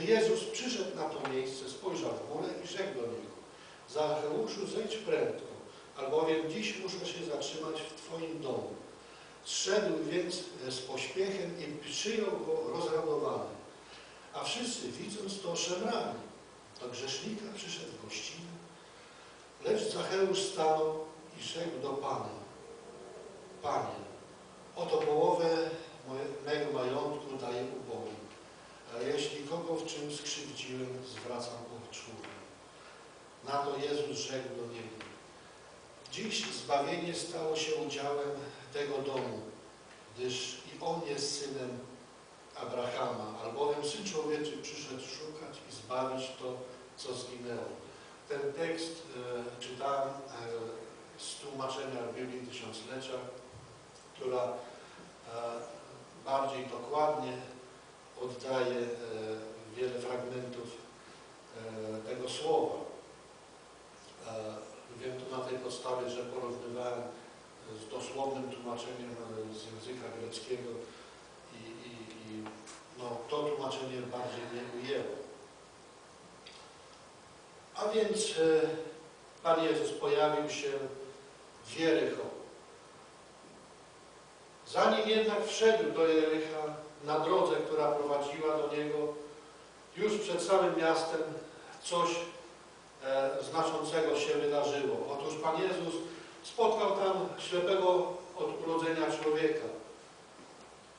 Jezus przyszedł na to miejsce, spojrzał w górę i rzekł do niego, Zacheuszu, zejdź prędko, albowiem dziś muszę się zatrzymać w Twoim domu. Zszedł więc z pośpiechem i przyjął go rozradowany. A wszyscy, widząc to, szemrali. Do grzesznika przyszedł w gościnę. Lecz Zacheusz stanął i rzekł do Pana, Panie, oto połowę moje, mego majątku daję ubogim, a jeśli kogo w czym skrzywdziłem, zwracam poczwórnie. Na to Jezus rzekł do niego, dziś zbawienie stało się udziałem tego domu, gdyż i on jest synem Abrahama, albowiem Syn Człowieczy przyszedł szukać i zbawić to, co zginęło. Ten tekst e, czytałem e, z tłumaczenia Biblii Tysiąclecia, która e, bardziej dokładnie oddaje e, wiele fragmentów e, tego słowa. E, wiem to na tej podstawie, że porównywałem z dosłownym tłumaczeniem z języka greckiego i, i, i no, to tłumaczenie bardziej mnie ujęło. A więc Pan Jezus pojawił się w Jericho. Zanim jednak wszedł do Jericha na drodze, która prowadziła do niego, już przed samym miastem coś e, znaczącego się wydarzyło. Otóż Pan Jezus spotkał tam ślepego od urodzenia człowieka.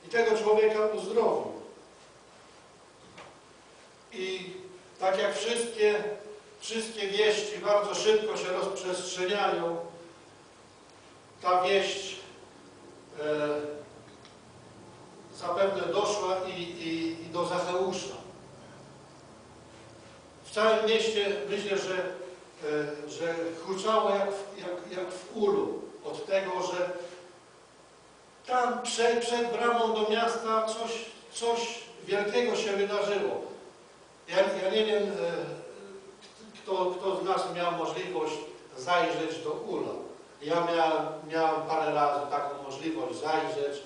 I tego człowieka uzdrowił. I tak jak wszystkie, wszystkie wieści bardzo szybko się rozprzestrzeniają, ta wieść zapewne doszła i, i, i do Zacheusza. W całym mieście myślę, że, e, że huczało jak, w- jak, jak w ulu od tego, że tam przed, przed bramą do miasta coś, coś wielkiego się wydarzyło. Ja, ja nie wiem, e, kto, kto z nas miał możliwość zajrzeć do ula. Ja miałem, miałem parę razy taką możliwość zajrzeć.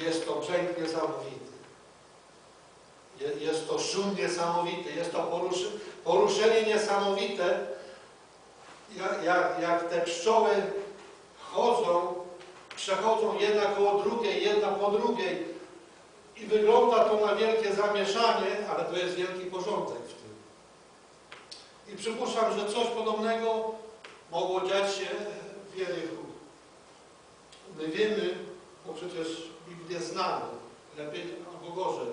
Jest to brzęk niesamowity. Je- Jest to szum niesamowity, jest to poruszy, poruszenie niesamowite, jak, jak, jak te pszczoły chodzą, przechodzą jedna koło drugiej, jedna po drugiej i wygląda to na wielkie zamieszanie, ale to jest wielki porządek. I przypuszczam, że coś podobnego mogło dziać się w Jerichu. My wiemy, bo przecież Biblię znamy, lepiej albo gorzej,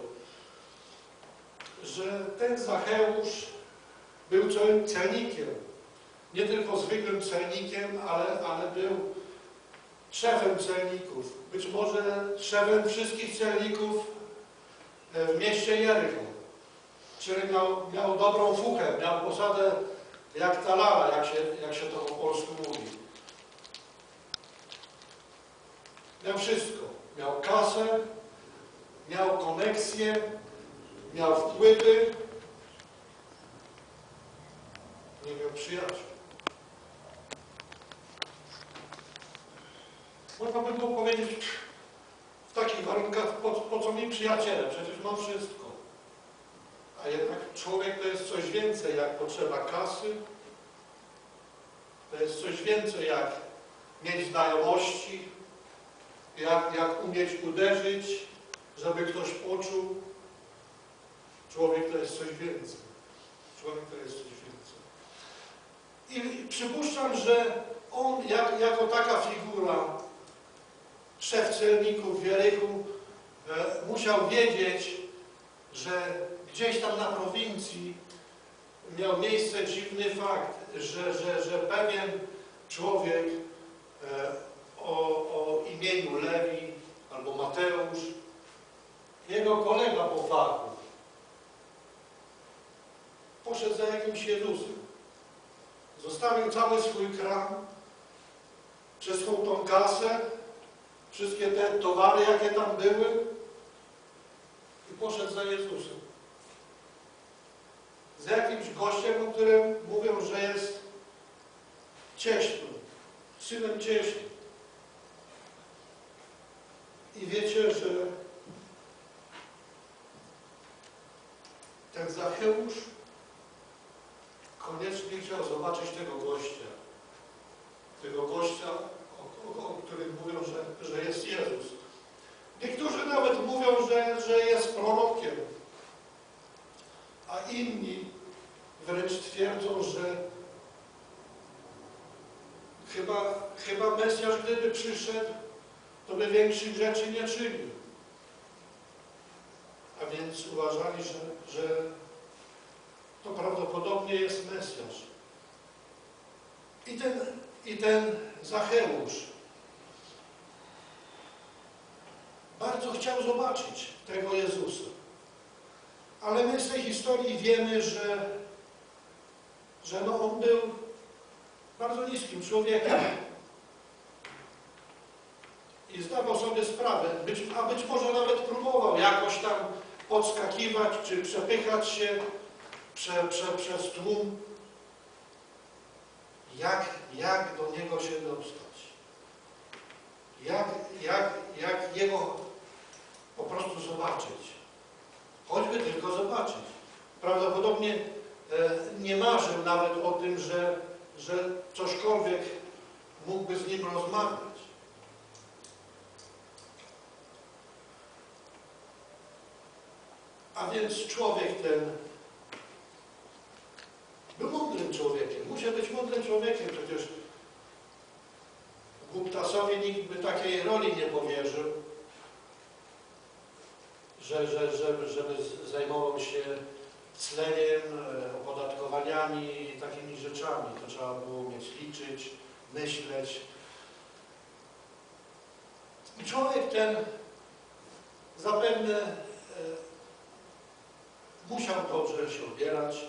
że ten Zacheusz był cel- celnikiem. Nie tylko zwykłym celnikiem, ale, ale był szefem celników. Być może szefem wszystkich celników e, w mieście Jericho. Czyli miał, miał dobrą fuchę, miał posadę jak talara, jak się, jak się to po polsku mówi. Miał wszystko. Miał kasę, miał koneksje, miał wpływy, nie miał przyjaciół. Można by było powiedzieć w takich warunkach, po, po co mi przyjaciele, przecież mam wszystko. A jednak człowiek to jest coś więcej, jak potrzeba kasy, to jest coś więcej, jak mieć znajomości, jak, jak umieć uderzyć, żeby ktoś poczuł. Człowiek to jest coś więcej. Człowiek to jest coś więcej. I przypuszczam, że on jak, jako taka figura, szef celników w Jerichu, e, musiał wiedzieć, że gdzieś tam na prowincji miał miejsce dziwny fakt, że, że, że pewien człowiek e, o, o imieniu Lewi albo Mateusz, jego kolega po fachu, poszedł za jakimś Jezusem. Zostawił cały swój kram, wszystką tą kasę, wszystkie te towary, jakie tam były i poszedł za Jezusem. Z jakimś gościem, o którym mówią, że jest cieślą, synem cieśli. I wiecie, że Zacheusz koniecznie chciał zobaczyć tego gościa. Tego gościa, o, o, o którym mówią, że, że jest Jezus. Niektórzy nawet mówią, że, że jest prorokiem, a inni wręcz twierdzą, że chyba, chyba Mesjasz, gdyby przyszedł, to by większych rzeczy nie czynił. A więc uważali, że, że to prawdopodobnie jest Mesjasz. I ten, i ten Zacheusz bardzo chciał zobaczyć tego Jezusa. Ale my z tej historii wiemy, że, że no on był bardzo niskim człowiekiem. I zdawał sobie sprawę, być, a być może nawet próbował jakoś tam podskakiwać, czy przepychać się prze, prze, przez tłum. Jak, jak do niego się dostać? Jak, jak, jak jego po prostu zobaczyć? Choćby tylko zobaczyć. Prawdopodobnie e, nie marzył nawet o tym, że, że cośkolwiek mógłby z nim rozmawiać. A więc człowiek ten był mądrym człowiekiem. Musiał być mądrym człowiekiem. Przecież Guptasowi nikt by takiej roli nie powierzył, że, że, że, żeby zajmował się cleniem, e, opodatkowaniami i takimi rzeczami. To trzeba było mieć liczyć, myśleć. I człowiek ten zapewne e, musiał dobrze się ubierać,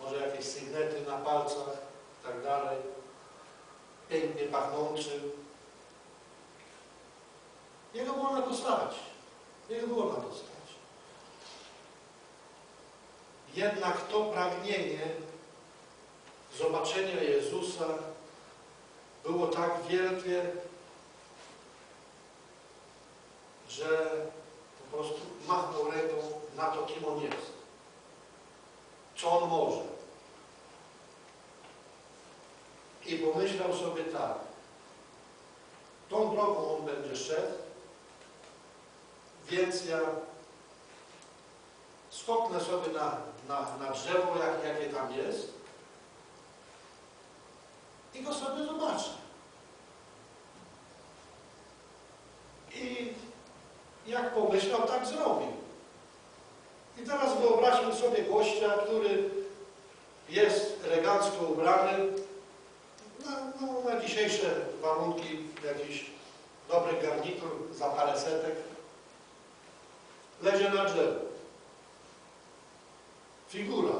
może jakieś sygnety na palcach i tak dalej, pięknie pachnący. Jego było na to stać. Jego było na to stać. Jednak to pragnienie zobaczenia Jezusa było tak wielkie, że po prostu machnął ręką na to, kim On jest. Co On może. I pomyślał sobie tak. Tą drogą On będzie szedł, więc ja skoknę sobie na, na, na drzewo, jak, jakie tam jest i go sobie zobaczę. I jak pomyślał, tak zrobił. I teraz wyobraźmy sobie gościa, który jest elegancko ubrany, na, no, na dzisiejsze warunki jakiś dobry garnitur za parę setek, lezie na drzewo. Figura.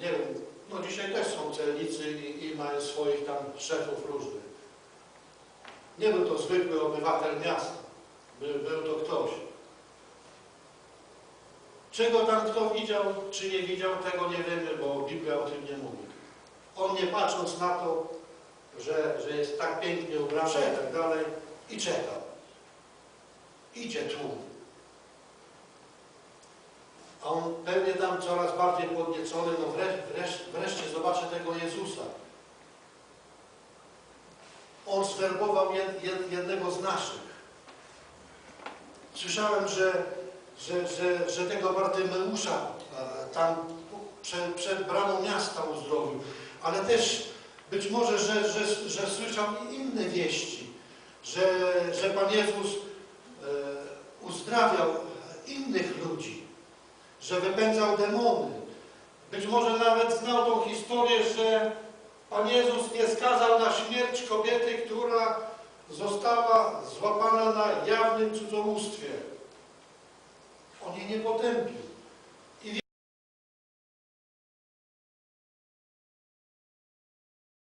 Nie wiem, no dzisiaj też są celnicy i, i mają swoich tam szefów różnych. Nie był to zwykły obywatel miasta. Był, był to ktoś. Czego tam kto widział, czy nie widział, tego nie wiemy, bo Biblia o tym nie mówi. On nie patrząc na to, że, że jest tak pięknie ubrany i tak dalej, i czekał. Idzie tłum. A on pewnie tam coraz bardziej podniecony, no wreszcie, wreszcie, zobaczy tego Jezusa. On jed, jednego z naszych. Słyszałem, że, że, że, że tego Bartymeusza e, tam przed, przed bramą miasta uzdrowił, ale też być może, że, że, że słyszał inne wieści, że, że Pan Jezus uzdrawiał innych ludzi, że wypędzał demony. Być może nawet znał tą historię, że Pan Jezus nie skazał na śmierć kobiety, która została złapana na jawnym cudzołóstwie. On jej nie potępił.